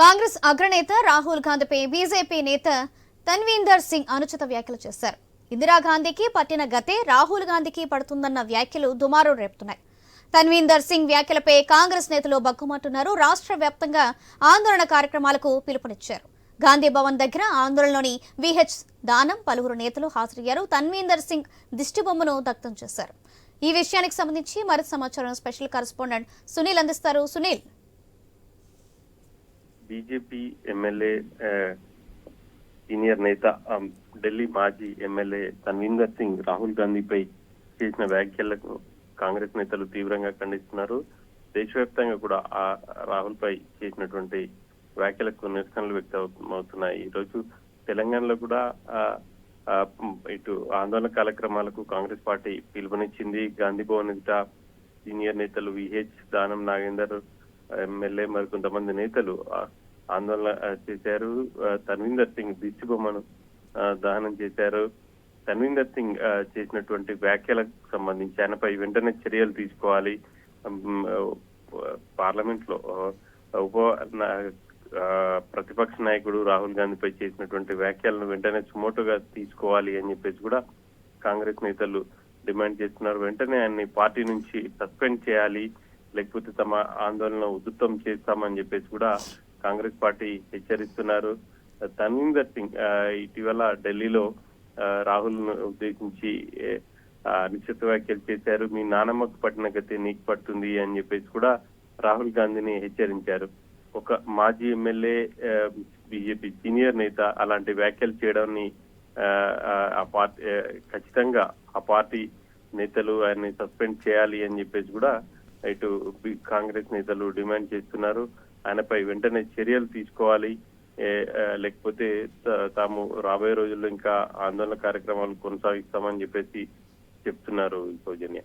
కాంగ్రెస్ అగ్రనేత రాహుల్ గాంధీపై బీజేపీ నేత తన్వీందర్ సింగ్ అనుచిత వ్యాఖ్యలు చేశారు. ఇందిరాగాంధీకి పట్టిన గతే రాహుల్ గాంధీకి పడుతుందన్న వ్యాఖ్యలు దుమారు రేపుతున్నాయి. తన్వీందర్ సింగ్ వ్యాఖ్యలపై కాంగ్రెస్ నేతలు బగ్గుమంటున్నారు రాష్ట్ర వ్యాప్తంగా ఆందోళన కార్యక్రమాలకు పిలుపునిచ్చారు. గాంధీ భవన్ దగ్గర ఆందోళనలోని విహెచ్ దానం పలువురు నేతలు హాజరయ్యారు. తన్వీందర్ సింగ్ దిష్టిబొమ్మను దగ్ధం చేశారు. ఈ విషయానికి సంబంధించి మరింత సమాచారం స్పెషల్ కరెస్పాండెంట్ సునీల్ అందిస్తారు. సునీల్ బీజేపీ ఎమ్మెల్యే సీనియర్ నేత um, ఢిల్లీ మాజీ ఎమ్మెల్యే తన్వీందర్ సింగ్ రాహుల్ గాంధీపై చేసిన వ్యాఖ్యలకు కాంగ్రెస్ నేతలు తీవ్రంగా ఖండిస్తున్నారు. దేశవ్యాప్తంగా కూడా ఆ రాహుల్ పై చేసినటువంటి వ్యాఖ్యలకు నిరసనలు వ్యక్తమవుతున్నాయి. ఈ రోజు తెలంగాణలో కూడా ఇటు ఆందోళన కార్యక్రమాలకు కాంగ్రెస్ పార్టీ పిలుపునిచ్చింది. గాంధీ భవన్ ఎదుట సీనియర్ నేతలు విహెచ్ దానం నాగేందర్ ఎమ్మెల్యే మరి కొంతమంది నేతలు ఆందోళన చేశారు. తన్వీందర్ సింగ్ దిష్టి బొమ్మను దహనం చేశారు. తన్వీందర్ సింగ్ చేసినటువంటి వ్యాఖ్యలకు సంబంధించి ఆయనపై వెంటనే చర్యలు తీసుకోవాలి. పార్లమెంట్లో ఉప ప్రతిపక్ష నాయకుడు రాహుల్ గాంధీపై చేసినటువంటి వ్యాఖ్యలను వెంటనే సుమోటోగా తీసుకోవాలి అని చెప్పేసి కూడా కాంగ్రెస్ నేతలు డిమాండ్ చేస్తున్నారు. వెంటనే ఆయన్ని పార్టీ నుంచి సస్పెండ్ చేయాలి. లేకపోతే తమ ఆందోళన ఉధృతం చేస్తామని చెప్పేసి కూడా కాంగ్రెస్ పార్టీ హెచ్చరిస్తున్నారు. తన్వీందర్ సింగ్ ఇటీవల ఢిల్లీలో రాహుల్ ఉద్దేశించి నిశ్చిత వ్యాఖ్యలు చేశారు. మీ నానమ్మకు పట్టిన గతి నీకు పడుతుంది అని చెప్పేసి కూడా రాహుల్ గాంధీని హెచ్చరించారు. ఒక మాజీ ఎమ్మెల్యే బీజేపీ సీనియర్ నేత అలాంటి వ్యాఖ్యలు చేయడాన్ని ఆ, పార్టీ ఖచ్చితంగా ఆ పార్టీ నేతలు ఆయన్ని సస్పెండ్ చేయాలి అని చెప్పేసి కూడా ఇటు బి- కాంగ్రెస్ నేతలు డిమాండ్ చేస్తున్నారు ఆయనపై వెంటనే చర్యలు తీసుకోవాలి లేకపోతే త- తాము రాబోయే రోజుల్లో ఇంకా ఆందోళన కార్యక్రమాలు కొనసాగిస్తామని చెప్పేసి చెప్తున్నారు Soujanya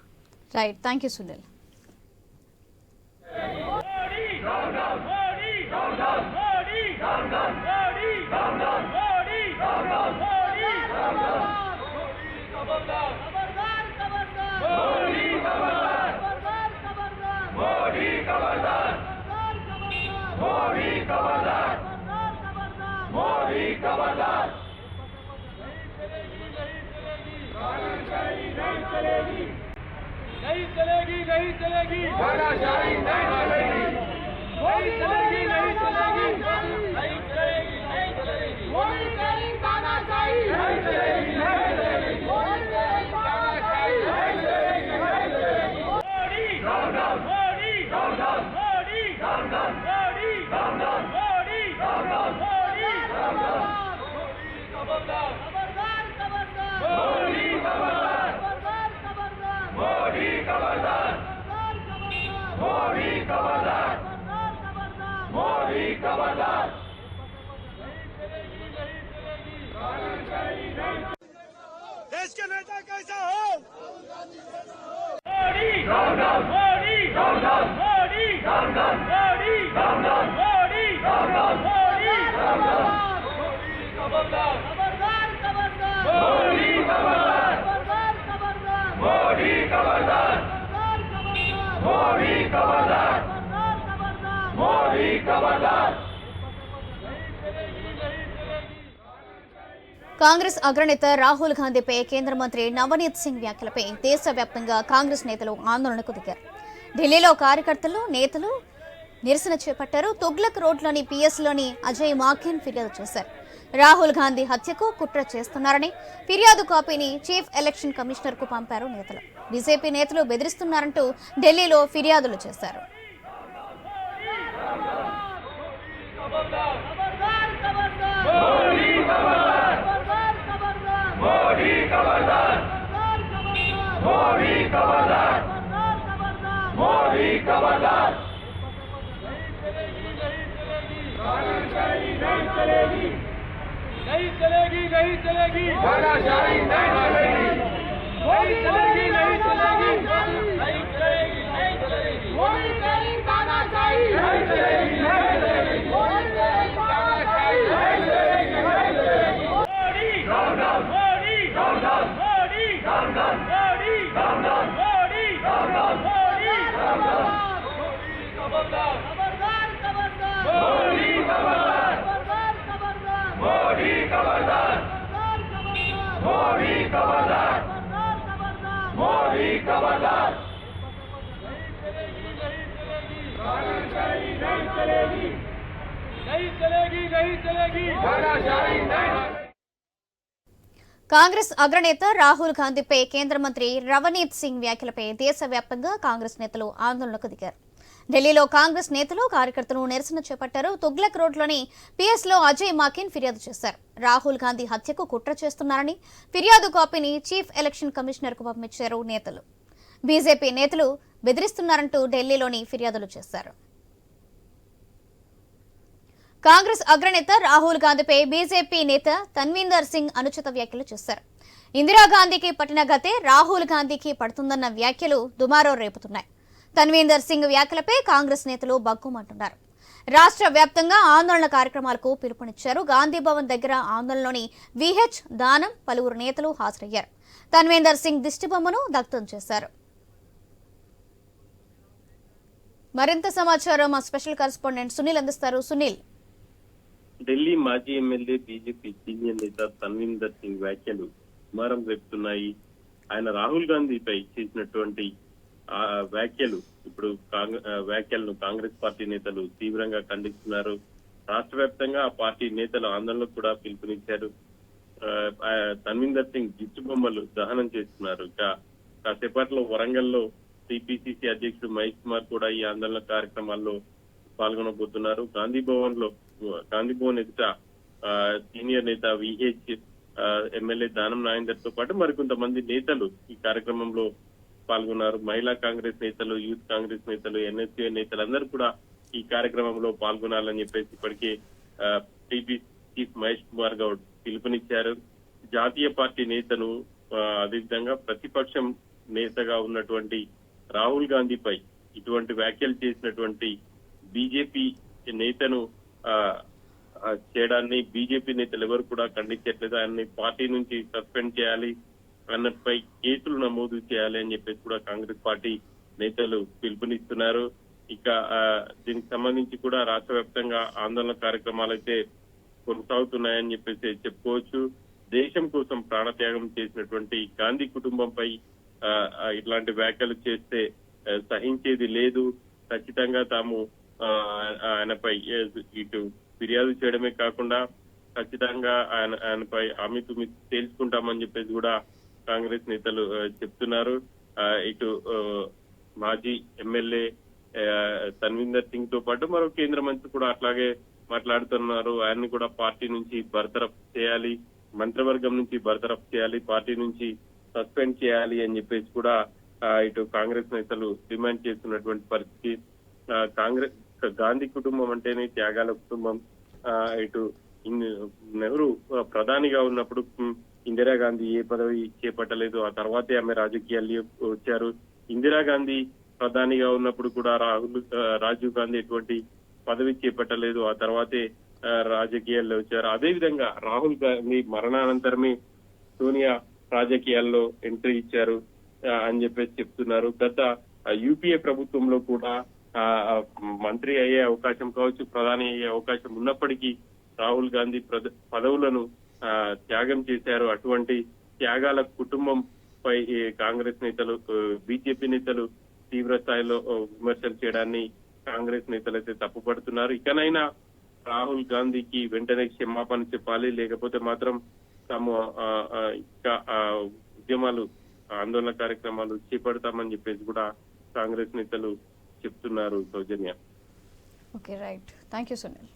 right thank you Sunil खबरदार मोदी खबरदार देश के नेता कैसा हो मोदी मोदी मोदी मोदी కాంగ్రెస్ అగ్రనేత రాహుల్ గాంధీపై కేంద్ర మంత్రి నవనీత్ సింగ్ వ్యాఖ్యలపై దేశవ్యాప్తంగా కాంగ్రెస్ నేతలు ఆందోళనకు దిగారు. ఢిల్లీలో కార్యకర్తలు నేతలు నిరసన చేపట్టారు. తుగ్లక్ రోడ్లోని పిఎస్లోని అజయ్ మాఖ్యన్ ఫిర్యాదు చేశారు. రాహుల్ గాంధీ హత్యకు కుట్ర చేస్తున్నారని ఫిర్యాదు కాపీని చీఫ్ ఎలక్షన్ కమిషనర్కు పంపారు నేతలు. బీజేపీ నేతలు బెదిరిస్తున్నారంటూ ఢిల్లీలో ఫిర్యాదులు చేశారు. मोदी खबरदार मोदी खबरदार नहीं चलेगी नहीं चलेगी। नहीं चलेगी नहीं चलेगी। नहीं चलेगी नहीं चलेगी। नहीं కాంగ్రెస్ అగ్రనేత రాహుల్ గాంధీపై కేంద్ర మంత్రి రవనీత్ సింగ్ వ్యాఖ్యలపై దేశవ్యాప్తంగా కాంగ్రెస్ నేతలు ఆందోళనకు దిగారు. ఢిల్లీలో కాంగ్రెస్ నేతలు కార్యకర్తలు నిరసన చేపట్టారు. తుగ్లక్ రోడ్లోని పిఎస్లో అజయ్ మాకిన్ ఫిర్యాదు చేశారు. రాహుల్ గాంధీ హత్యకు కుట్ర చేస్తున్నారని ఫిర్యాదు కాపీని చీఫ్ ఎలక్షన్ కమిషనర్కు పంపించారు నేతలు. బీజేపీ నేతలు బెదిరిస్తున్నారంటూ ఢిల్లీలోని ఫిర్యాదులు చేశారు. కాంగ్రెస్ అగ్రనేత రాహుల్ గాంధీపై బీజేపీ నేత తన్వీందర్ సింగ్ అనుచిత వ్యాఖ్యలు చేశారు. ఇందిరాగాంధీకి పట్టిన గతే రాహుల్ గాంధీకి పడుతుందన్న వ్యాఖ్యలు దుమారో రేపుతున్నాయి. తన్వీందర్ సింగ్ వ్యాఖ్యలపై కాంగ్రెస్ నేతలు బగ్గుమంటున్నారు. రాష్ట్ర వ్యాప్తంగా ఆందోళన కార్యక్రమాలకు పిలుపునిచ్చారు. గాంధీ భవన్ దగ్గర ఆందోళనలోని విహెచ్ దానం పలువురు నేతలు హాజరయ్యారు. తన్వీందర్ సింగ్ దిష్టిబొమ్మను దగ్ధం చేశారు. మరింత సమాచారం మా స్పెషల్ కరెస్పాండెంట్ సునీల్ అందిస్తారు. సునీల్ ఢిల్లీ మాజీ ఎమ్మెల్యే బీజేపీ సీనియర్ నేత తన్వీందర్ సింగ్ వ్యాఖ్యలు కుమారం రేపుతున్నాయి. ఆయన రాహుల్ గాంధీపై చేసినటువంటి ఆ వ్యాఖ్యలు ఇప్పుడు వ్యాఖ్యలను కాంగ్రెస్ పార్టీ నేతలు తీవ్రంగా ఖండిస్తున్నారు. రాష్ట్ర వ్యాప్తంగా ఆ పార్టీ నేతలు ఆందోళనకు కూడా పిలుపునిచ్చారు. ఆ, తన్వీందర్ సింగ్ జిట్టు బొమ్మలు దహనం చేస్తున్నారు. ఇక కాసేపట్లో వరంగల్లో టీపీసీసీ అధ్యక్షుడు మహేష్ కుమార్ కూడా ఈ ఆందోళన కార్యక్రమాల్లో పాల్గొనబోతున్నారు. గాంధీ భవన్లో గాంధీభవన్ ఎదుట ఆ, సీనియర్ నేత విహెచ్ ఎమ్మెల్యే దానం నాయందర్తో పాటు మరికొంతమంది నేతలు ఈ కార్యక్రమంలో పాల్గొన్నారు. మహిళా కాంగ్రెస్ నేతలు యూత్ కాంగ్రెస్ నేతలు ఎన్ఎస్సీ నేతలు అందరూ కూడా ఈ కార్యక్రమంలో పాల్గొనాలని చెప్పేసి ఇప్పటికే టీపీ చీఫ్ మహేష్ కుమార్ గౌడ్ పిలుపునిచ్చారు. జాతీయ పార్టీ నేతను అదేవిధంగా ప్రతిపక్షం నేతగా ఉన్నటువంటి రాహుల్ గాంధీపై ఇటువంటి వ్యాఖ్యలు చేసినటువంటి బీజేపీ నేతను చేయడాన్ని బీజేపీ నేతలు ఎవరు కూడా ఖండించట్లేదు. ఆయన్ని పార్టీ నుంచి సస్పెండ్ చేయాలి అన్నపై కేసులు నమోదు చేయాలి అని చెప్పేసి కూడా కాంగ్రెస్ పార్టీ నేతలు పిలుపునిస్తున్నారు. ఇక ఆ, దీనికి సంబంధించి కూడా రాష్ట్ర వ్యాప్తంగా ఆందోళన కార్యక్రమాలు అయితే కొనసాగుతున్నాయని చెప్పేసి చెప్పుకోవచ్చు. దేశం కోసం ప్రాణత్యాగం చేసినటువంటి గాంధీ కుటుంబంపై ఆ, ఇట్లాంటి వ్యాఖ్యలు చేస్తే సహించేది లేదు. ఖచ్చితంగా తాము ఆయనపై ఇటు ఫిర్యాదు చేయడమే కాకుండా ఖచ్చితంగా ఆయన ఆయనపై హామీ తుమి తేల్చుకుంటామని చెప్పేసి కూడా కాంగ్రెస్ నేతలు చెప్తున్నారు. ఆ, ఇటు మాజీ ఎమ్మెల్యే తన్విందర్ తన్వీందర్ సింగ్తో పాటు మరో కేంద్ర మంత్రి కూడా అట్లాగే మాట్లాడుతున్నారు. ఆయన్ని కూడా పార్టీ నుంచి బర్తరఫ్ చేయాలి మంత్రివర్గం నుంచి బర్తరఫ్ చేయాలి పార్టీ నుంచి సస్పెండ్ చేయాలి అని చెప్పేసి కూడా ఇటు కాంగ్రెస్ నేతలు డిమాండ్ చేస్తున్నటువంటి పరిస్థితి. ఆ, కాంగ్రెస్ గాంధీ కుటుంబం అంటేనే త్యాగాల కుటుంబం. ఆ, ఇటు నెహ్రూ ప్రధానిగా ఉన్నప్పుడు ఇందిరాగాంధీ ఏ పదవి చేపట్టలేదు. ఆ తర్వాతే ఆమె రాజకీయాల్లో వచ్చారు. ఇందిరాగాంధీ ప్రధానిగా ఉన్నప్పుడు కూడా రాహుల్ రాజీవ్ గాంధీ ఎటువంటి పదవి చేపట్టలేదు. ఆ తర్వాతే రాజకీయాల్లో వచ్చారు. అదే విధంగా రాహుల్ గాంధీ మరణానంతరమే సోనియా రాజకీయాల్లో ఎంట్రీ ఇచ్చారు అని చెప్పేసి చెప్తున్నారు. గత యూపీఏ ప్రభుత్వంలో కూడా మంత్రి అయ్యే అవకాశం కావచ్చు ప్రధాని అయ్యే అవకాశం ఉన్నప్పటికీ రాహుల్ గాంధీ పదవులను ఆ, త్యాగం చేశారు. అటువంటి త్యాగాల కుటుంబం పై కాంగ్రెస్ నేతలు బీజేపీ నేతలు తీవ్ర స్థాయిలో విమర్శలు చేయడాన్ని కాంగ్రెస్ నేతలు అయితే తప్పుపడుతున్నారు. ఇకనైనా రాహుల్ గాంధీకి వెంటనే క్షమాపణ చెప్పాలి. లేకపోతే మాత్రం తాము ఆ, ఇంకా ఆ, ఉద్యమాలు ఆందోళన కార్యక్రమాలు చేపడతామని చెప్పేసి కూడా కాంగ్రెస్ నేతలు చెప్తున్నారు Soujanya. Okay right thank you Sunil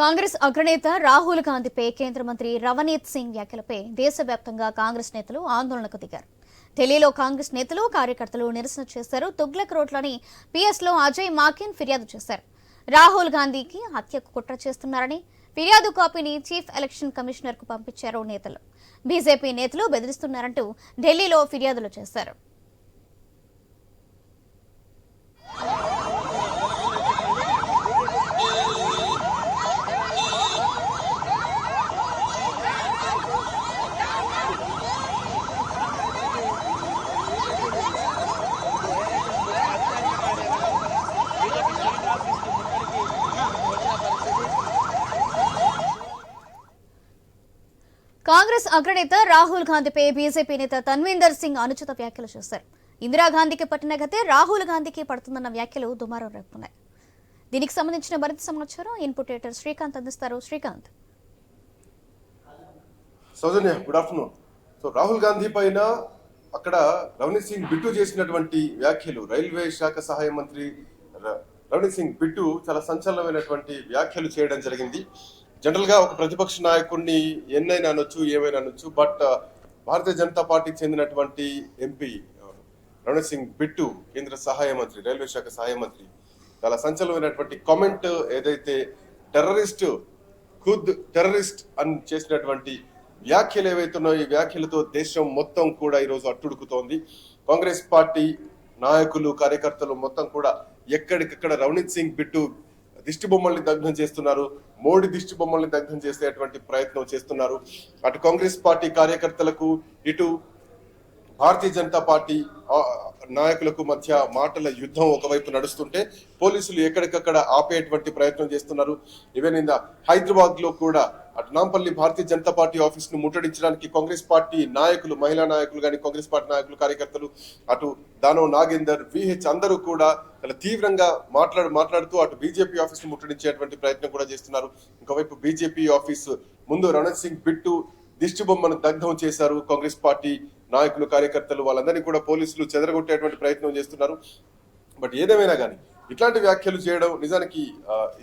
Congress అగ్రనేత రాహుల్ గాంధీపై కేంద్ర మంత్రి రవనీత్ సింగ్ వ్యాఖ్యలపై దేశవ్యాప్తంగా కాంగ్రెస్ నేతలు ఆందోళనకు దిగారు. ఢిల్లీలో కాంగ్రెస్ నేతలు కార్యకర్తలు నిరసన చేశారు. తుగ్లక్ రోడ్లోని పిఎస్లో అజయ్ మాకిన్ ఫిర్యాదు చేశారు. రాహుల్ గాంధీకి హత్యకు కుట్ర చేస్తున్నారని ఫిర్యాదు కాపీని చీఫ్ ఎలక్షన్ కమిషనర్కు పంపించారు నేతలు. బీజేపీ నేతలు బెదిరిస్తున్నారంటూ ఢిల్లీలో ఫిర్యాదులు చేశారు. కాంగ్రెస్ అగ్రనేత రాహుల్ గాంధీపై బీజేపీ నేత తన్వీందర్ సింగ్ అనుచిత వ్యాఖ్యలు చేశారు. ఇందిరాగాంధీకి పట్టిన గతే రాహుల్ గాంధీకి పడుతుందన్న వ్యాఖ్యలు దుమారం రేపుతున్నాయి. దీనికి సంబంధించిన మరింత సమాచారం ఇన్పుట్ ఎడిటర్ శ్రీకాంత్ అందిస్తారు. Srikanth. Soujanya good afternoon so Rahul Gandhi పైన అక్కడ రవణీత్ సింగ్ బిట్టు చేసినటువంటి వ్యాఖ్యలు రైల్వే శాఖ సహాయ మంత్రి రవణీత్ సింగ్ బిట్టు చాలా సంచలనమైనటువంటి వ్యాఖ్యలు చేయడం జరిగింది. జనరల్గా ఒక ప్రతిపక్ష నాయకుడిని ఎన్నైనా అనొచ్చు ఏమైనా అనొచ్చు బట్ భారతీయ జనతా పార్టీకి చెందినటువంటి ఎంపీ రవనీత్ సింగ్ బిట్టు కేంద్ర సహాయ మంత్రి రైల్వే శాఖ సహాయ మంత్రి. చాలా సంచలనమైనటువంటి కామెంట్ ఏదైతే టెర్రరిస్ట్ ఖుద్ టెర్రరిస్ట్ అని చేసినటువంటి వ్యాఖ్యలు ఏవైతున్నాయో ఈ వ్యాఖ్యలతో దేశం మొత్తం కూడా ఈరోజు అట్టుడుకుతోంది. కాంగ్రెస్ పార్టీ నాయకులు కార్యకర్తలు మొత్తం కూడా ఎక్కడికక్కడ రవనీత్ సింగ్ బిట్టు దిష్టి బొమ్మల్ని దగ్ధం చేస్తున్నారు. మోడీ దిష్టి బొమ్మల్ని దగ్ధం చేసేటువంటి ప్రయత్నం చేస్తున్నారు. అటు కాంగ్రెస్ పార్టీ కార్యకర్తలకు ఇటు భారతీయ జనతా పార్టీ నాయకులకు మధ్య మాటల యుద్ధం ఒకవైపు నడుస్తుంటే పోలీసులు ఎక్కడికక్కడ ఆపేటువంటి ప్రయత్నం చేస్తున్నారు. ఈవెన్ ఇన్ హైదరాబాద్లో కూడా అట్నాంపల్లి భారతీయ జనతా పార్టీ ఆఫీస్ను ముట్టడించడానికి కాంగ్రెస్ పార్టీ నాయకులు మహిళా నాయకులు కానీ కాంగ్రెస్ పార్టీ నాయకులు కార్యకర్తలు అటు దానవ్ నాగేందర్ విహెచ్ అందరూ కూడా చాలా తీవ్రంగా మాట్లాడు మాట్లాడుతూ అటు బీజేపీ ఆఫీస్ను ముట్టడించేటువంటి ప్రయత్నం కూడా చేస్తున్నారు. ఇంకోవైపు బీజేపీ ఆఫీస్ ముందు రణత్ సింగ్ బిట్టు దిష్టి బొమ్మను దగ్ధం చేశారు. కాంగ్రెస్ పార్టీ నాయకులు కార్యకర్తలు వాళ్ళందరినీ కూడా పోలీసులు చెదరగొట్టేటువంటి ప్రయత్నం చేస్తున్నారు. బట్ ఏదేమైనా కానీ ఇట్లాంటి వ్యాఖ్యలు చేయడం నిజానికి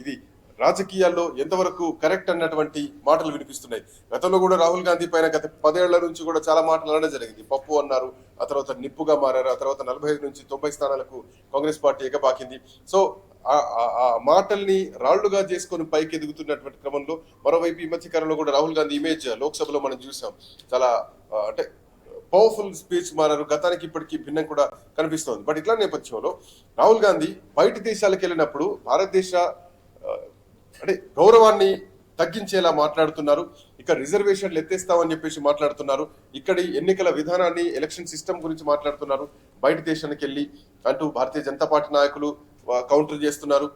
ఇది రాజకీయాల్లో ఎంతవరకు కరెక్ట్ అన్నటువంటి మాటలు వినిపిస్తున్నాయి. గతంలో కూడా రాహుల్ గాంధీ పైన గత పదేళ్ళ నుంచి కూడా చాలా మాటలు అనడం జరిగింది. పప్పు అన్నారు ఆ తర్వాత నిప్పుగా మారారు ఆ తర్వాత నలభై ఐదు నుంచి తొంభై స్థానాలకు కాంగ్రెస్ పార్టీ ఎగబాకింది. సో ఆ- మాటల్ని రాళ్ళుగా చేసుకొని పైకి ఎదుగుతున్నటువంటి క్రమంలో మరోవైపు ఈ మధ్య కాలంలో కూడా రాహుల్ గాంధీ ఇమేజ్ లోక్సభలో మనం చూసాం. చాలా అంటే పవర్ఫుల్ స్పీచ్ మారారు. గతానికి ఇప్పటికీ భిన్నం కూడా కనిపిస్తోంది. బట్ ఇట్లా నేపథ్యంలో రాహుల్ గాంధీ బయట దేశాలకు వెళ్ళినప్పుడు భారతదేశ అంటే గౌరవాన్ని తగ్గించేలా మాట్లాడుతున్నారు. ఇక్కడ రిజర్వేషన్లు ఎత్తేస్తామని చెప్పేసి మాట్లాడుతున్నారు. ఇక్కడి ఎన్నికల విధానాన్ని ఎలక్షన్ సిస్టమ్ గురించి మాట్లాడుతున్నారు. బయట దేశానికి వెళ్ళి అంటూ భారతీయ జనతా పార్టీ నాయకులు కౌంటర్ చేస్తున్నారు.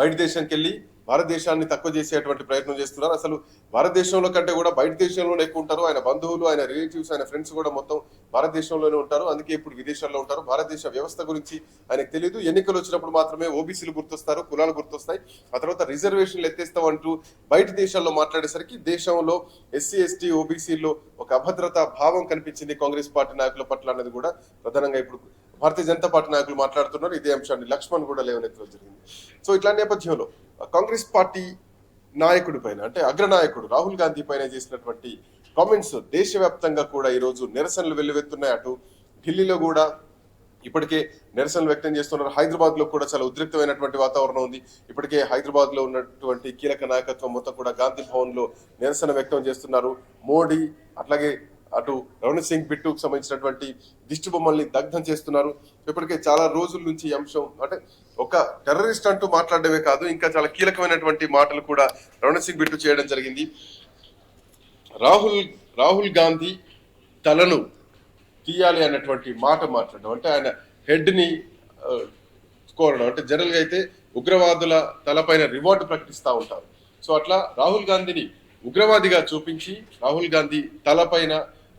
బయట దేశానికి వెళ్ళి భారతదేశాన్ని తక్కువ చేసేటువంటి ప్రయత్నం చేస్తున్నారు. అసలు భారతదేశంలో కంటే కూడా బయట దేశంలోనే ఎక్కువ ఉంటారు. ఆయన బంధువులు ఆయన రిలేటివ్స్ ఆయన ఫ్రెండ్స్ కూడా మొత్తం భారతదేశంలోనే ఉంటారు. అందుకే ఇప్పుడు విదేశాల్లో ఉంటారు. భారతదేశ వ్యవస్థ గురించి ఆయనకు తెలియదు. ఎన్నికలు వచ్చినప్పుడు మాత్రమే ఓబీసీలు గుర్తొస్తారు కులాలు గుర్తొస్తాయి. ఆ తర్వాత రిజర్వేషన్లు ఎత్తేస్తాం అంటూ బయట దేశాల్లో మాట్లాడేసరికి దేశంలో ఎస్సీ ఎస్టీ ఓబీసీల్లో ఒక అభద్రత భావం కనిపించింది కాంగ్రెస్ పార్టీ నాయకుల పట్ల అన్నది కూడా ప్రధానంగా ఇప్పుడు భారతీయ జనతా పార్టీ నాయకులు మాట్లాడుతున్నారు. ఇదే అంశాన్ని లక్ష్మణ్ కూడా లేవనెత్తడం జరిగింది. సో ఇట్లా నేపథ్యంలో కాంగ్రెస్ పార్టీ నాయకుడి పైన అంటే అగ్రనాయకుడు రాహుల్ గాంధీ పైన చేసినటువంటి కామెంట్స్ దేశవ్యాప్తంగా కూడా ఈరోజు నిరసనలు వెల్లువెత్తున్నాయి. అటు ఢిల్లీలో కూడా ఇప్పటికే నిరసనలు వ్యక్తం చేస్తున్నారు. హైదరాబాద్లో కూడా చాలా ఉద్రిక్తమైనటువంటి వాతావరణం ఉంది. ఇప్పటికే హైదరాబాద్లో ఉన్నటువంటి కీలక నాయకత్వం మొత్తం కూడా గాంధీ భవన్లో నిరసన వ్యక్తం చేస్తున్నారు. మోడీ అట్లాగే అటు రవణ్ సింగ్ బిట్టుకు సంబంధించినటువంటి దిష్టి బొమ్మల్ని దగ్ధం చేస్తున్నారు. ఇప్పటికే చాలా రోజుల నుంచి ఈ అంశం అంటే ఒక టెర్రరిస్ట్ అంటూ మాట్లాడడమే కాదు ఇంకా చాలా కీలకమైనటువంటి మాటలు కూడా రవణ్ సింగ్ బిట్టు చేయడం జరిగింది. రాహుల్ రాహుల్ గాంధీ తలను తీయాలి అన్నటువంటి మాట మాట్లాడడం అంటే ఆయన హెడ్ని కోరడం. అంటే జనరల్గా అయితే ఉగ్రవాదుల తలపైన రివార్డు ప్రకటిస్తూ ఉంటారు. సో అట్లా రాహుల్ గాంధీని ఉగ్రవాదిగా చూపించి రాహుల్ గాంధీ తలపైన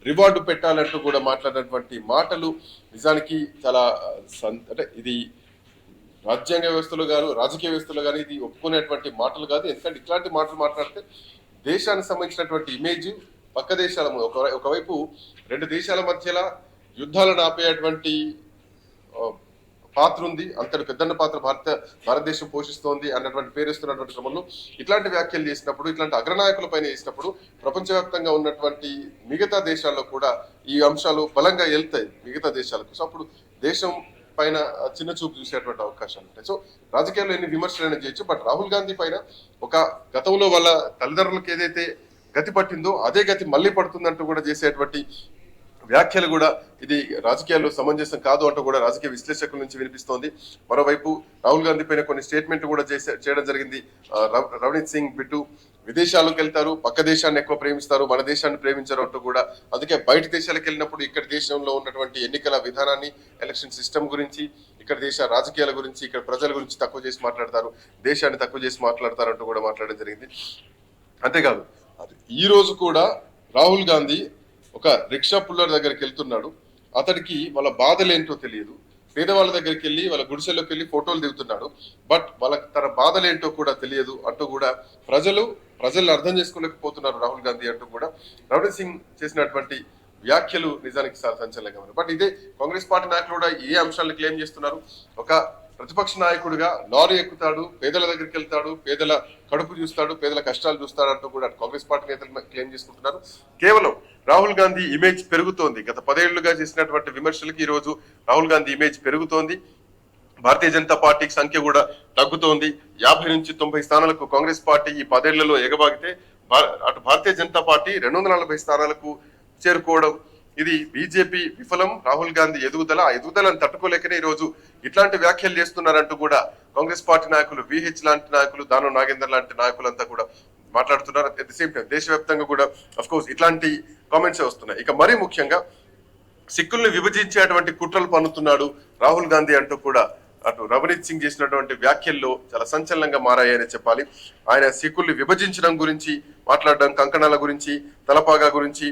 రివార్డు పెట్టాలంటూ కూడా మాట్లాడినటువంటి మాటలు నిజానికి చాలా సం- అంటే ఇది రాజ్యాంగ వ్యవస్థలో గాను రాజకీయ వ్యవస్థలో కానీ ఇది ఒప్పుకునేటువంటి మాటలు కాదు. ఎందుకంటే ఇట్లాంటి మాటలు మాట్లాడితే దేశానికి సంబంధించినటువంటి ఇమేజ్ పక్క దేశాల ఒక ఒకవైపు రెండు దేశాల మధ్యలో యుద్ధాలను ఆపేటువంటి పాత్ర ఉంది. అంతటి పెద్దన్న పాత్ర భారత భారతదేశం పోషిస్తోంది అన్నటువంటి పేరుస్తున్నటువంటి క్రమంలో ఇట్లాంటి వ్యాఖ్యలు చేసినప్పుడు ఇట్లాంటి అగ్రనాయకుల పైన చేసినప్పుడు ప్రపంచవ్యాప్తంగా ఉన్నటువంటి మిగతా దేశాల్లో కూడా ఈ అంశాలు బలంగా వెళ్తాయి మిగతా దేశాలకు. సో అప్పుడు దేశం పైన చిన్న చూపు చూసేటువంటి అవకాశాలు ఉంటాయి. సో రాజకీయాల్లో ఎన్ని విమర్శలైనా చేయొచ్చు బట్ రాహుల్ గాంధీ పైన ఒక గతంలో వాళ్ళ తల్లిదండ్రులకు ఏదైతే గతి పట్టిందో అదే గతి మళ్ళీ పడుతుందంటూ కూడా చేసేటువంటి వ్యాఖ్యలు కూడా ఇది రాజకీయాల్లో సమంజసం కాదు అంటూ కూడా రాజకీయ విశ్లేషకుల నుంచి వినిపిస్తోంది. మరోవైపు రాహుల్ గాంధీ పైన కొన్ని స్టేట్మెంట్ కూడా చేసే చేయడం జరిగింది. రవణీత్ రవ్- సింగ్ బిట్టు విదేశాలకు వెళ్తారు పక్క దేశాన్ని ఎక్కువ ప్రేమిస్తారు మన దేశాన్ని ప్రేమించరు అంటూ కూడా. అందుకే బయట దేశాలకు వెళ్ళినప్పుడు ఇక్కడ దేశంలో ఉన్నటువంటి ఎన్నికల విధానాన్ని ఎలక్షన్ సిస్టమ్ గురించి ఇక్కడ దేశ రాజకీయాల గురించి ఇక్కడ ప్రజల గురించి తక్కువ చేసి మాట్లాడతారు దేశాన్ని తక్కువ చేసి మాట్లాడతారు అంటూ కూడా మాట్లాడడం జరిగింది. అంతేకాదు అది ఈ రోజు కూడా రాహుల్ గాంధీ ఒక రిక్షా పుల్లర్ దగ్గరికి వెళ్తున్నాడు. అతడికి వాళ్ళ బాధలు ఏంటో తెలియదు. పేదవాళ్ళ దగ్గరికి వెళ్ళి వాళ్ళ గుడిసెలోకి వెళ్ళి ఫోటోలు దిగుతున్నాడు. బట్ వాళ్ళకి తన బాధలు ఏంటో కూడా తెలియదు అంటూ కూడా ప్రజలు ప్రజల్ని అర్థం చేసుకోలేకపోతున్నారు రాహుల్ గాంధీ అంటూ కూడా. రవణ్ సింగ్ చేసినటువంటి వ్యాఖ్యలు నిజానికి సంచలనంగా బట్ ఇదే కాంగ్రెస్ పార్టీ నాయకులు కూడా ఏ అంశాలను క్లెయిమ్ చేస్తున్నారు? ఒక ప్రతిపక్ష నాయకుడిగా లారీ ఎక్కుతాడు పేదల దగ్గరికి వెళ్తాడు పేదల కడుపు చూస్తాడు పేదల కష్టాలు చూస్తాడంటూ కూడా కాంగ్రెస్ పార్టీ నేతలు క్లెయిమ్ చేసుకుంటున్నారు. కేవలం రాహుల్ గాంధీ ఇమేజ్ పెరుగుతోంది. గత పదేళ్ళుగా చేసినటువంటి విమర్శలకి ఈరోజు రాహుల్ గాంధీ ఇమేజ్ పెరుగుతోంది. భారతీయ జనతా పార్టీకి సంఖ్య కూడా తగ్గుతోంది. యాభై నుంచి తొంభై స్థానాలకు కాంగ్రెస్ పార్టీ ఈ పదేళ్ళలో ఎగబాగితే భా- అటు భారతీయ జనతా పార్టీ రెండు వందల నలభై స్థానాలకు చేరుకోవడం ఇది బీజేపీ విఫలం రాహుల్ గాంధీ ఎదుగుదల ఆ ఎదుగుదలను తట్టుకోలేకనే ఈ రోజు ఇట్లాంటి వ్యాఖ్యలు చేస్తున్నారంటూ కూడా కాంగ్రెస్ పార్టీ నాయకులు విహెచ్ లాంటి నాయకులు దానం నాగేందర్ లాంటి నాయకులంతా కూడా మాట్లాడుతున్నారు. అట్ ది సేమ్ టైం దేశవ్యాప్తంగా కూడా అఫ్ కోర్స్ ఇట్లాంటి కామెంట్స్ వస్తున్నాయి. ఇక మరీ ముఖ్యంగా సిక్కుల్ని విభజించేటువంటి కుట్రలు పన్నుతున్నాడు రాహుల్ గాంధీ అంటూ కూడా అటు రవనీత్ సింగ్ చేసినటువంటి వ్యాఖ్యల్లో చాలా సంచలనంగా మారాయని చెప్పాలి. ఆయన సిక్కుల్ని విభజించడం గురించి మాట్లాడడం కంకణాల గురించి తలపాగా గురించి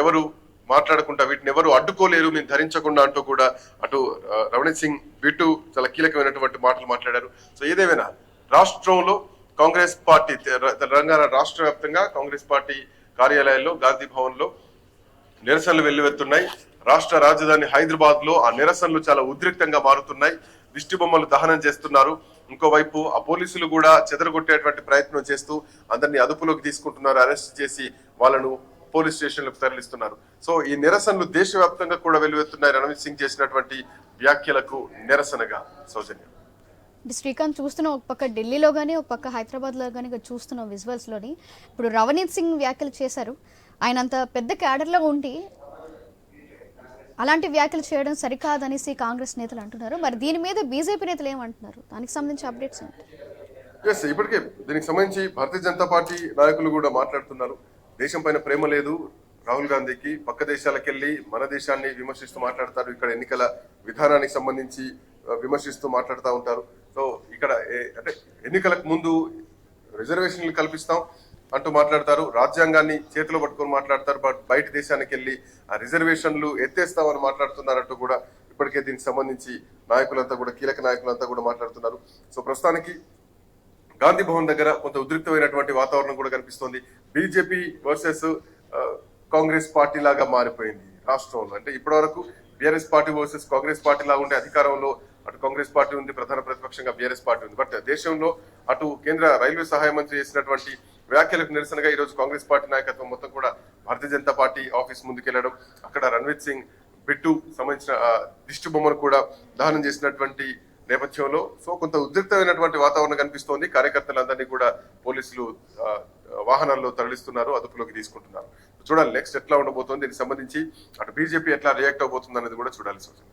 ఎవరు మాట్లాడకుండా వీటిని ఎవరు అడ్డుకోలేరు మేము ధరించకుండా అంటూ కూడా అటు రవణీత్ సింగ్ వీటు చాలా కీలకమైనటువంటి మాటలు మాట్లాడారు. సో ఏదేమైనా రాష్ట్రంలో కాంగ్రెస్ పార్టీ తె- తెలంగాణ రాష్ట్ర వ్యాప్తంగా కాంగ్రెస్ పార్టీ కార్యాలయాల్లో గాంధీ భవన్లో నిరసనలు వెల్లువెత్తున్నాయి. రాష్ట్ర రాజధాని హైదరాబాద్లో ఆ నిరసనలు చాలా ఉద్రిక్తంగా మారుతున్నాయి. దిష్టి బొమ్మలు దహనం చేస్తున్నారు. ఇంకోవైపు ఆ పోలీసులు కూడా చెదరగొట్టేటువంటి ప్రయత్నం చేస్తూ అందరినీ అదుపులోకి తీసుకుంటున్నారు అరెస్ట్ చేసి వాళ్ళను పోలీస్ స్టేషన్లకు తరలిస్తున్నారు. సో ఈ నిరసనలు దేశవ్యాప్తంగా కూడా వెల్లువెత్తున్నాయి రణవీర్ సింగ్ చేసినటువంటి వ్యాఖ్యలకు నిరసనగా సౌజన్యం. శ్రీకాంత్ చూస్తున్న. ఒక పక్క ఢిల్లీలో కానీ ఒక పక్క హైదరాబాద్లో కానీ చూస్తున్నాం విజువల్స్లోని. ఇప్పుడు రవనీత్ సింగ్ వ్యాఖ్యలు చేశారు. ఆయన అంత పెద్ద క్యాడర్లో ఉండి అలాంటి వ్యాఖ్యలు చేయడం సరికాదనేసి కాంగ్రెస్ నేతలు అంటున్నారు. మరి దీని మీద బీజేపీ నేతలు ఏమంటున్నారు? దానికి సంబంధించి అప్డేట్స్ ఎస్ ఇప్పటికే దీనికి సంబంధించి భారతీయ జనతా పార్టీ నాయకులు కూడా మాట్లాడుతున్నారు. దేశం పైన ప్రేమ లేదు. రాహుల్ గాంధీకి పక్క దేశాలకు వెళ్ళి మన దేశాన్ని విమర్శిస్తూ మాట్లాడతారు. ఇక్కడ ఎన్నికల విధానానికి సంబంధించి విమర్శిస్తూ మాట్లాడుతూ ఉంటారు. సో ఇక్కడ ఏ- అంటే ఎన్నికలకు ముందు రిజర్వేషన్లు కల్పిస్తాం అంటూ మాట్లాడతారు. రాజ్యాంగాన్ని చేతిలో పట్టుకొని మాట్లాడతారు. బట్ బయట దేశానికి వెళ్ళి ఆ రిజర్వేషన్లు ఎత్తేస్తామని మాట్లాడుతున్నారంటూ కూడా ఇప్పటికే దీనికి సంబంధించి నాయకులంతా కూడా కీలక నాయకులంతా కూడా మాట్లాడుతున్నారు. సో ప్రస్తుతానికి గాంధీ భవన్ దగ్గర కొంత ఉద్రిక్తమైనటువంటి వాతావరణం కూడా కనిపిస్తోంది. BJP versus uh, Congress party లాగా మారిపోయింది రాష్ట్రంలో. అంటే ఇప్పటివరకు BRS party versus Congress party లాగా ఉండే అధికారంలో అటు కాంగ్రెస్ పార్టీ ఉంది ప్రధాన ప్రతిపక్షంగా బీఆర్ఎస్ పార్టీ ఉంది. బట్ దేశంలో అటు కేంద్ర రైల్వే సహాయ మంత్రి చేసినటువంటి వ్యాఖ్యలకు నిరసనగా ఈ రోజు కాంగ్రెస్ పార్టీ నాయకత్వం మొత్తం కూడా భారతీయ జనతా పార్టీ ఆఫీస్ ముందుకెళ్ళడం అక్కడ రణ్వీర్ సింగ్ బిట్టు సంబంధించిన uh, దిష్టి బొమ్మను కూడా దహనం చేసినటువంటి నేపథ్యంలో సో కొంత ఉద్రిక్తమైనటువంటి వాతావరణం కనిపిస్తోంది. కార్యకర్తలందరినీ కూడా పోలీసులు వాహనాల్లో తరలిస్తున్నారు అదుపులోకి తీసుకుంటున్నారు. చూడాలి నెక్స్ట్ ఎట్లా ఉండబోతోంది. దీనికి సంబంధించి అటు బీజేపీ ఎట్లా రియాక్ట్ అవబోతుంది అనేది కూడా చూడాల్సి వస్తుంది.